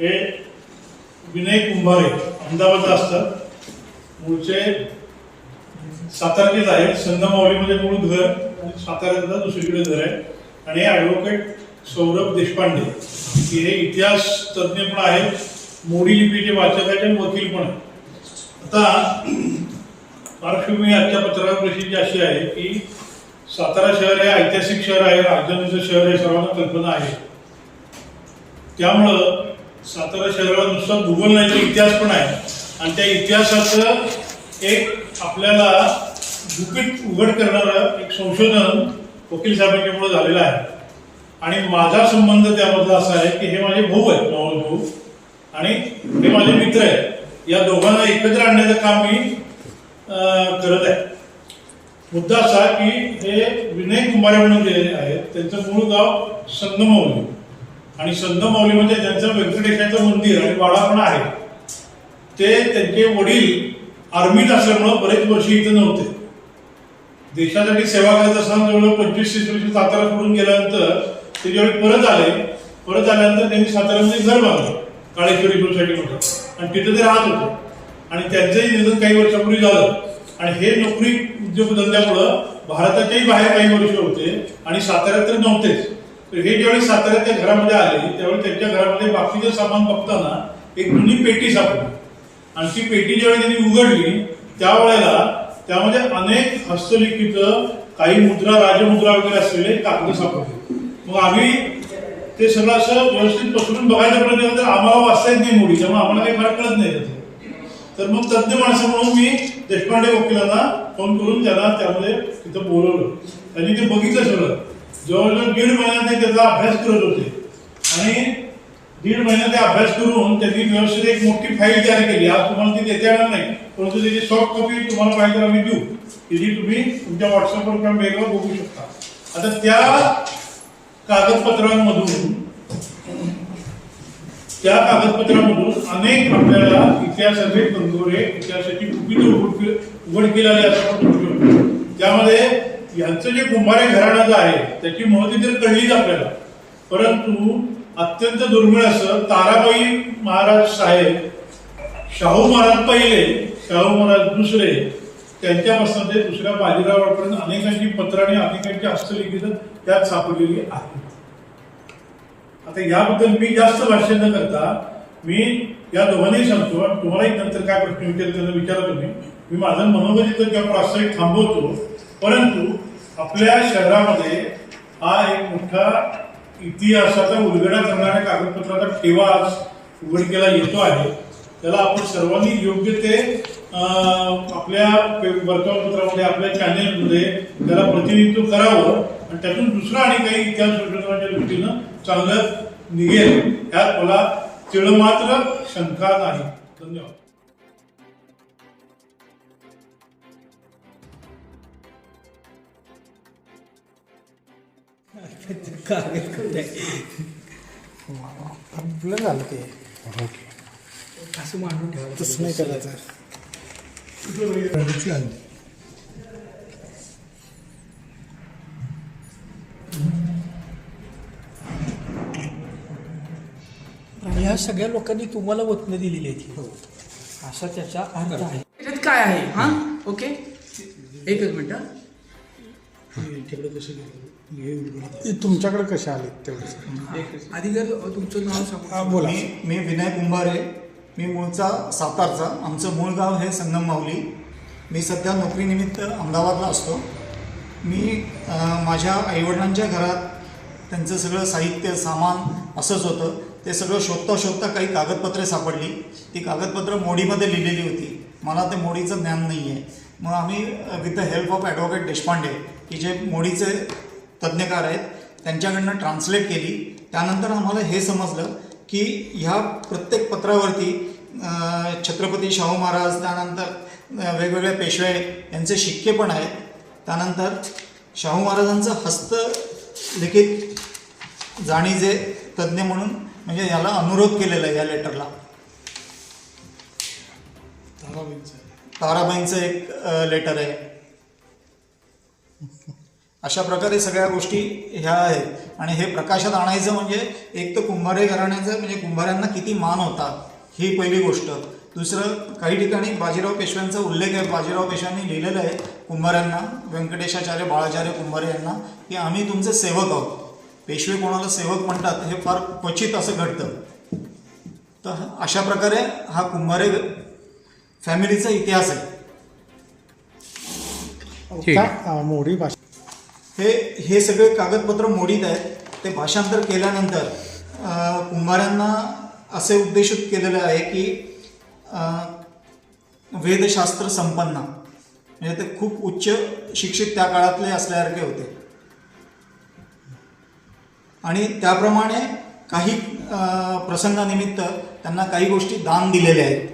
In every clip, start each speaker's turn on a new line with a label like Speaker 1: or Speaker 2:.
Speaker 1: हे विनय कुंभारे अहमदाबादला असतात. मूळचे सातारकेच आहेत. संगमावलीमध्ये मूळ घर आणि साताऱ्यातलं दुसरीकडे घर आहे. आणि हे ॲडव्होकेट सौरभ देशपांडे. की हे इतिहास तज्ज्ञ पण आहेत. मोडी लिपीचे वाचक आहेत आणि वकील पण आहेत. आता पार्श्वभूमी आजच्या पत्रकार परिषदेची अशी आहे की सातारा शहर हे ऐतिहासिक शहर आहे. राजधानीचं शहर आहे. सर्वांना कल्पना आहे. त्यामुळं सातारा शहराला नुसता भूगोल नाही तर इतिहास पण आहे. आणि त्या इतिहासाचं एक आपल्याला गुपित उघड करणारं एक संशोधन वकील साहेबांच्यामुळे झालेलं आहे. आणि माझा संबंध त्यामधला असा आहे की हे माझे भाऊ आहेत मावळ भाऊ. आणि हे माझे मित्र आहेत. या दोघांना एकत्र आणण्याचं काम मी करत आहे. मुद्दा असा की हे विनय कुंभारे म्हणून जे आहेत. त्यांचं मूळ गाव संगमवली. आणि संगमौलीमध्ये म्हणजे त्यांचं व्यंकटेशाचं मंदिर आणि वाडा पण आहे ते त्यांचे वडील आर्मीत असल्यामुळं बरेच वर्ष इथं नव्हते. देशासाठी सेवा करत असताना जवळजवळ पंचवीस तीस वर्ष सातारा सोडून गेल्यानंतर ते ज्यावेळी परत आले परत आल्यानंतर त्यांनी साताऱ्यामध्ये घर बांधलं काळेश्वरी सोसायटी म्हणतात आणि तिथं ते राहत होते. आणि त्यांचंही निधन काही वर्षापूर्वी झालं. आणि हे नोकरी उद्योगधंद्यामुळं भारताच्याही बाहेर काही वर्ष होते आणि साताऱ्यात तर नव्हतेच. तर हे ज्यावेळी साताऱ्याच्या घरामध्ये आले त्यावेळी त्यांच्या घरामध्ये बाकीचं सामान बघताना एक जुनी पेटी सापडली. आणि ती पेटी ज्यावेळी त्यांनी उघडली त्यावेळेला त्यामध्ये अनेक हस्तलिखित काही मुद्रा राजमुद्रा वगैरे असलेले कागद सापडले. मग आम्ही ते सगळं असं व्यवस्थित पसरून बघायचा प्रयत्न केला तर आम्हाला वाचता येत नाही मुली त्यामुळे आम्हाला काही फरक कळत नाही तर मग तज्ज्ञ माणसं म्हणून मी देशपांडे वकिलांना फोन करून त्यांना त्यामध्ये तिथं बोलवलं. त्यांनी ते बघितलं सगळं. जवळजवळ दीड महिन्यात ते त्याचा अभ्यास करत होते. आणि दीड महिन्यात ते अभ्यास करून त्यांनी व्यवस्थित एक मोठी फाईल तयार केली. आज तुम्हाला ती देता येणार नाही. परंतु त्याची सॉफ्ट कॉपी तुम्हाला पाहिजे आम्ही देऊ. की जी तुम्ही तुमच्या व्हॉट्सअपवर किंवा मेलवर बघू शकता. आता त्या कागदपत्रांमधून त्या कागदपत्रामधून अनेक आपल्याला इतिहासाचे कंगोरे इतिहासाची उघड उघड असं म्हणू शकतो त्यामध्ये यांचं जे कुंभारे घराणं आहे त्याची महती तर कळलीच आपल्याला. परंतु अत्यंत दुर्मिळ असं ताराबाई महाराज साहेब शाहू महाराज पहिले शाहू महाराज दुसरे त्यांच्यापासून ते दुसऱ्या बाजीरावापर्यंत अनेकांची पत्र आणि अनेकांची हस्तलिखित त्यात सापडलेली आहेत. आता याबद्दल मी जास्त भाष्य न करता मी या दोघांनाही सांगतो आणि तुम्हालाही नंतर काय प्रश्न विचार त्यांना विचारा तुम्ही मी माझं मनोगत इथं किंवा प्रास्ताविक थांबवतो. परंतु आपल्या शहरामध्ये हा एक मोठा इतिहासाचा उलगडा करणाऱ्या कागदपत्राचा ठेवा आज उघड केला येतो आहे. त्याला आपण सर्वांनी योग्य ते आपल्या वर्तमानपत्रामध्ये आपल्या चॅनेलमध्ये त्याला प्रतिनिधित्व करावं आणि त्यातून दुसरा आणि काही इतिहास संशोधनाच्या दृष्टीनं चांगलं निघेल. यात मला तिळमात्र शंका नाही. धन्यवाद.
Speaker 2: आपलं झालं ते.
Speaker 3: असं मांडून ठेवा
Speaker 2: तसं नाही करायचं.
Speaker 3: आणि ह्या सगळ्या लोकांनी तुम्हाला वतनं दिलेली आहे ती असा त्याचा अर्थ आहे. त्याच्यात काय आहे? हा? ओके. एकच मिनिट. हा.
Speaker 1: यांच्याकडे कसं घेतलं हे
Speaker 2: तुमच्याकडे कसे आले तेवढेच
Speaker 3: आधी जर तुमचं नाव
Speaker 2: हा
Speaker 3: सांगू
Speaker 2: बोला.
Speaker 4: मी मी विनय कुंभारे. मी मूळचा सातारचा. आमचं मूळ गाव हे संगम माहुली मी सध्या नोकरीनिमित्त अहमदाबादला असतो. मी माझ्या आईवडिलांच्या घरात त्यांचं सगळं साहित्य सामान असंच होतं. ते सगळं शोधता शोधता काही कागदपत्रे सापडली. ती कागदपत्रं मोडीमध्ये लिहिलेली होती. मला ते मोडीचं ज्ञान नाही आहे मग आम्ही with the help of advocate Deshpande की जे मोडीचे तज्ज्ञकार आहेत त्यांच्याकडनं ट्रान्सलेट केली. त्यानंतर आम्हाला हे समजलं की ह्या प्रत्येक पत्रावरती छत्रपती शाहू महाराज त्यानंतर अं, वेगवेगळे पेशवे यांचे शिक्के पण आहेत. त्यानंतर शाहू महाराजांचं हस्तलिखित जाणीजे तज्ज्ञ म्हणून म्हणजे याला अनुरोध केलेला आहे या लेटरला ताराबाईंचं. एक लेटर आहे. अशा प्रकारे सगळ्या गोष्टी ह्या आहेत. आणि हे प्रकाशात आणायचं म्हणजे एक तर कुंभारे घराण्याचं म्हणजे कुंभारांना किती मान होता ही पहिली गोष्ट. दुसरं काही ठिकाणी बाजीराव पेशव्यांचा उल्लेख आहे. बाजीराव पेशव्यांनी लिहिलेलं आहे कुंभारांना व्यंकटेशाचार्य बाळाचार्य कुंभारे यांना की आम्ही तुमचे सेवक आहोत. पेशवे कोणाला सेवक म्हणतात हे फार क्वचित असं घडतं. तर अशा प्रकारे हा कुंभारे फॅमिलीचा इतिहास आहे.
Speaker 2: मोडी भाषा
Speaker 4: हे हे सगळे कागदपत्र मोडीत आहेत. ते भाषांतर केल्यानंतर कुंभारांना असे उद्देशित केलेले आहे की वेदशास्त्र संपन्न. म्हणजे ते खूप उच्च शिक्षित त्या काळातले असल्यासारखे होते. आणि त्याप्रमाणे काही प्रसंगानिमित्त त्यांना काही गोष्टी दान दिलेल्या आहेत.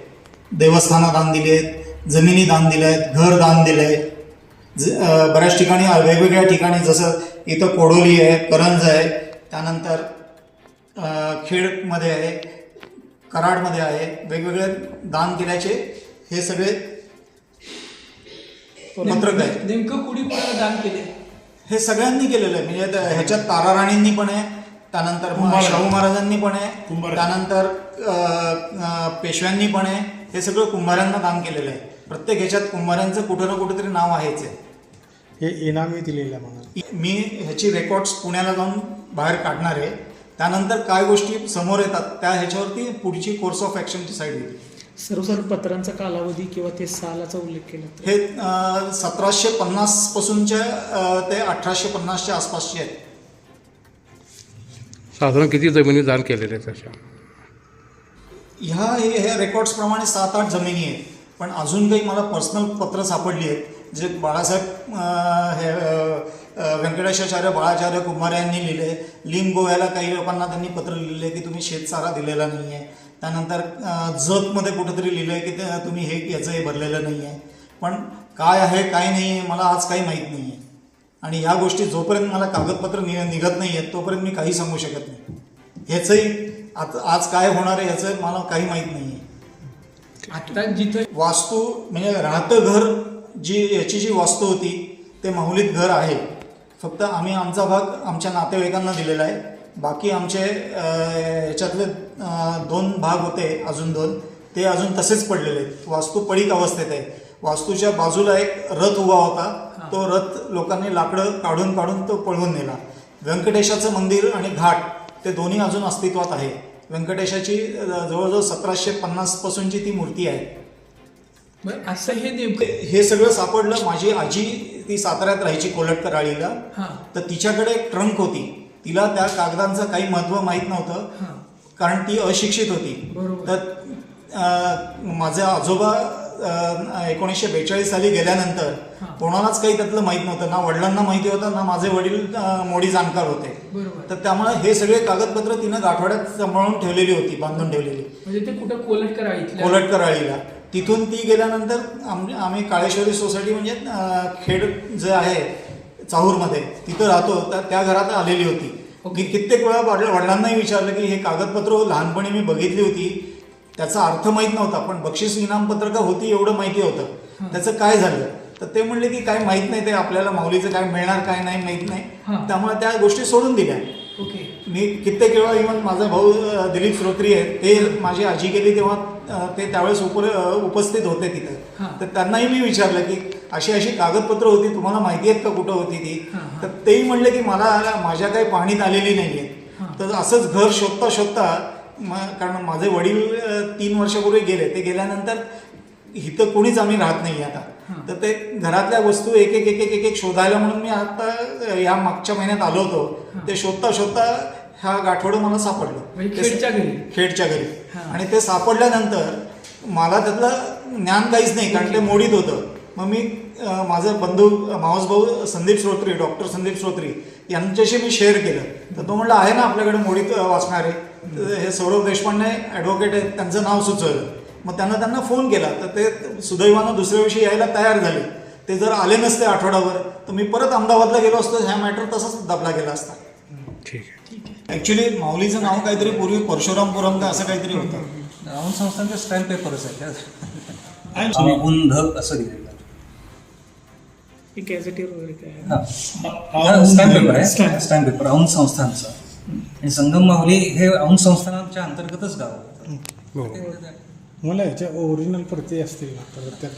Speaker 4: देवस्थानं दान दिले आहेत जमिनी दान दिल्या आहेत घर दान दिलं आहे ज अं, बऱ्याच ठिकाणी वेगवेगळ्या ठिकाणी जसं इथं कोडोली आहे करंज आहे त्यानंतर अं, खेडमध्ये आहे कराडमध्ये आहे वेगवेगळे दान केल्याचे हे सगळे पत्रक आहे
Speaker 3: नेमकं कुणी कोणाला दान केले
Speaker 4: हे सगळ्यांनी केलेलं आहे म्हणजे ह्याच्यात ताराराणींनी पण आहे त्यानंतर. शाहू महाराजांनी पण आहे
Speaker 1: कुंभार.
Speaker 4: त्यानंतर पेशव्यांनी पण आहे हे सगळं कुंभारांना दान केलेलं आहे प्रत्येक ह्याच्यात कुंभारांचं कुठं ना कुठेतरी नाव आहेच आहे.
Speaker 2: हे इनामी दिलेलं म्हणा
Speaker 4: मी ह्याची रेकॉर्ड्स पुण्याला जाऊन बाहेर काढणार आहे. त्यानंतर काय गोष्टी समोर येतात त्या ह्याच्यावरती पुढची कोर्स ऑफ ॲक्शन डिसाईड होईल.
Speaker 5: सर्वसाधारण पत्रांचा कालावधी किंवा ते सालाचा उल्लेख केला तर?
Speaker 4: हे सतराशे पन्नास पासूनच्या अं, ते अठराशे पन्नासच्या आसपासचे आहेत.
Speaker 6: साधारण किती जमिनी दान केलेल्या आहेत तशा
Speaker 4: ह्या हे ह्या रेकॉर्ड्सप्रमाणे सात आठ जमिनी आहेत. पण अजून काही मला पर्सनल पत्र सापडली आहेत जे बाळासाहेब हे व्यंकटेशाचार्य बाळाचार्य कुमार यांनी लिहिले. लिंब गोव्याला काही लोकांना त्यांनी पत्र लिहिले की तुम्ही शेतसारा दिलेला नाही आहे त्यानंतर अं, जतमध्ये कुठंतरी लिहिलं आहे की ते तुम्ही हे याचं हे भरलेलं नाही आहे पण काय आहे काय नाही आहे मला आज काही माहीत नाही आहे आणि ह्या गोष्टी जोपर्यंत मला कागदपत्र नि निघत नाही आहेत तोपर्यंत मी काही सांगू शकत नाही. ह्याचंही आता आज काय होणार आहे याचं मला काही माहीत नाही आहे
Speaker 3: आता जिथं
Speaker 4: वास्तू म्हणजे राहतं घर जी याची जी वास्तू होती ते माहुलीत घर आहे. फक्त आम्ही आमचा भाग आमच्या नातेवाईकांना दिलेला आहे. बाकी आमचे याच्यातले दोन भाग होते अजून दोन. ते अजून तसेच पडलेले आहेत. वास्तू पडीक अवस्थेत आहे. वास्तूच्या बाजूला एक रथ उभा होता. तो रथ लोकांनी लाकडं काढून काढून तो पळवून नेला. व्यंकटेशाचं मंदिर आणि घाट ते दोन्ही अजून अस्तित्वात आहे. व्यंकटेशाची जवळजवळ सतराशे पन्नास पासूनची ती मूर्ती आहे.
Speaker 3: असं हे नेमकं
Speaker 4: हे सगळं सापडलं. माझी आजी ती साताऱ्यात राहायची कोलटकर आळीला
Speaker 3: हां.
Speaker 4: तर तिच्याकडे एक ट्रंक होती. तिला त्या कागदांचं काही महत्त्व माहीत नव्हतं. कारण ती अशिक्षित होती. तर माझे आजोबा एकोणीसशे बेचाळीस साली गेल्यानंतर. कोणालाच काही त्यातलं माहीत नव्हतं. ना वडिलांना माहिती होतं ना माझे वडील मोडी जाणकार होते.
Speaker 3: बरोबर.
Speaker 4: तर त्यामुळे हे सगळे कागदपत्र तिनं गाठवाड्यात सांभाळून ठेवलेली होती बांधून ठेवलेली.
Speaker 3: म्हणजे ते कुठं
Speaker 4: कोलटकर आळीला तिथून ती गेल्यानंतर आम आम्ही काळेश्वरी सोसायटी म्हणजे खेड जे आहे चाहूरमध्ये तिथं राहतो. तर त्या घरात आलेली होती. कित्येक वेळा वडील वडिलांनाही विचारलं की हे कागदपत्र लहानपणी मी बघितली होती. त्याचा अर्थ माहीत नव्हता पण बक्षीस इनाम पत्रका होती एवढं माहिती होतं. त्याचं काय झालं? तर ते म्हणले की काय माहीत नाही ते आपल्याला माऊलीचं काय मिळणार काय नाही माहीत नाही. त्यामुळे त्या गोष्टी सोडून दिल्या.
Speaker 3: ओके.
Speaker 4: मी कित्येक वेळा इव्हन माझा भाऊ दिलीप श्रोत्री आहे ते माझी आजी गेली तेव्हा ते त्यावेळेस उप उपस्थित होते. तिथे. तर त्यांनाही मी विचारलं की अशी अशी कागदपत्र होती तुम्हाला माहिती आहेत का कुठं होती ती. तर तेही म्हणले की मला माझ्या काही पाहणीत आलेली नाही आहे. तर असंच घर शोधता शोधता म कारण माझे वडील तीन वर्षापूर्वी गेले. ते गेल्यानंतर इथं कोणीच आम्ही राहत नाही आता. तर ते घरातल्या वस्तू एक एक एक एक एक एक शोधायला म्हणून मी आता या मागच्या महिन्यात आलो होतो. ते शोधता शोधता हा गाठोडं मला सापडलं.
Speaker 3: म्हणजे खेडच्या घरी?
Speaker 4: खेडच्या घरी. आणि ते सापडल्यानंतर मला त्यातलं ज्ञान काहीच नाही कारण ते मोडीत होतं. मग मी माझं बंधू मावस भाऊ संदीप श्रोत्री डॉक्टर संदीप श्रोत्री यांच्याशी मी शेअर केलं. तर तो म्हणलं आहे ना आपल्याकडे मोडीत वाचणारे? हे सौरभ देशपांडे ॲडव्होकेट आहेत त्यांचं नाव सुचवलं मग त्यांना त्यांना फोन केला तर ते सुदैवानं दुसऱ्या दिवशी यायला तयार झाले ते जर आले नसते आठवडाभर तर मी परत अहमदाबादला गेलो असतो ह्या मॅटर तसाच दबला गेला असता
Speaker 6: ठीक आहे
Speaker 4: ॲक्च्युली माऊलीचं नाव काहीतरी पूर्वी परशुरामपुरम का असं काहीतरी होतं
Speaker 7: राहून संस्थांचे स्टॅम्प पेपर्स आहेत
Speaker 1: आणि
Speaker 7: त्यात. उंध असं लिहिलेलं आहे.
Speaker 5: वगैरे काय आहे?
Speaker 7: हा हा स्टॅम्प पेपर आहे स्टॅम्प पेपर औंध संस्थानचा आणि संगम माहुली हे औंध संस्थानाच्या अंतर्गतच गाव
Speaker 6: हो. आहे.
Speaker 2: मला याच्या ओरिजिनल प्रती असतील ना तर त्या